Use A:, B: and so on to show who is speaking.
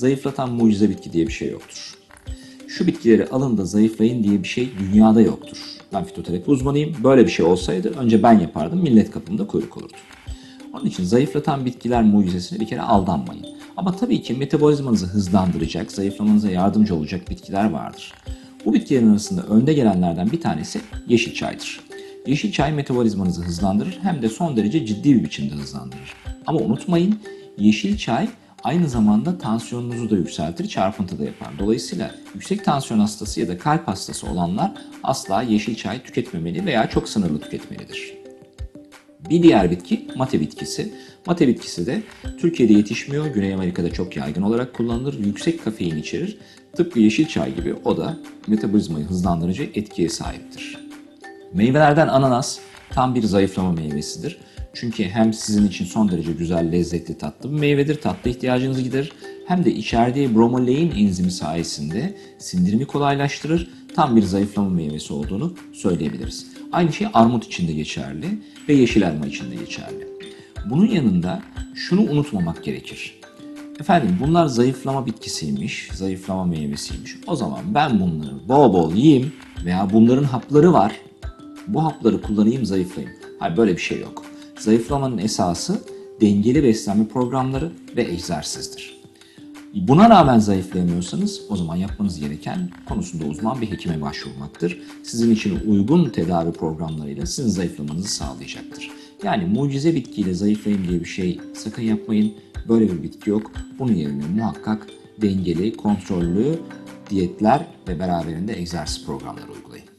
A: zayıflatan mucize bitki diye bir şey yoktur. Şu bitkileri alın da zayıflayın diye bir şey dünyada yoktur. Ben fitoterapi uzmanıyım. Böyle bir şey olsaydı önce ben yapardım. Millet kapımda kuyruk olurdu. Onun için zayıflatan bitkiler mucizesine bir kere aldanmayın. Ama tabii ki metabolizmanızı hızlandıracak, zayıflamanıza yardımcı olacak bitkiler vardır. Bu bitkilerin arasında önde gelenlerden bir tanesi yeşil çaydır. Yeşil çay metabolizmanızı hızlandırır hem de son derece ciddi bir biçimde hızlandırır. Ama unutmayın yeşil çay aynı zamanda tansiyonunuzu da yükseltir, çarpıntı da yapar. Dolayısıyla yüksek tansiyon hastası ya da kalp hastası olanlar asla yeşil çay tüketmemeli veya çok sınırlı tüketmelidir. Bir diğer bitki mate bitkisi. Mate bitkisi de Türkiye'de yetişmiyor, Güney Amerika'da çok yaygın olarak kullanılır. Yüksek kafein içerir. Tıpkı yeşil çay gibi o da metabolizmayı hızlandırıcı etkiye sahiptir. Meyvelerden ananas tam bir zayıflama meyvesidir. Çünkü hem sizin için son derece güzel, lezzetli, tatlı bir meyvedir. Tatlı ihtiyacınızı giderir. Hem de içerdiği bromolein enzimi sayesinde sindirimi kolaylaştırır. Tam bir zayıflama meyvesi olduğunu söyleyebiliriz. Aynı şey armut için de geçerli ve yeşil elma için de geçerli. Bunun yanında şunu unutmamak gerekir. Efendim bunlar zayıflama bitkisiymiş, zayıflama meyvesiymiş. O zaman ben bunları bol bol yiyeyim veya bunların hapları var. Bu hapları kullanayım zayıflayayım. Hayır böyle bir şey yok. Zayıflamanın esası dengeli beslenme programları ve egzersizdir. Buna rağmen zayıflayamıyorsanız o zaman yapmanız gereken konusunda uzman bir hekime başvurmaktır. Sizin için uygun tedavi programlarıyla sizin zayıflamanızı sağlayacaktır. Yani mucize bitkiyle zayıflayayım diye bir şey sakın yapmayın. Böyle bir bitki yok. Bunun yerine muhakkak dengeli, kontrollü diyetler ve beraberinde egzersiz programları uygulayın.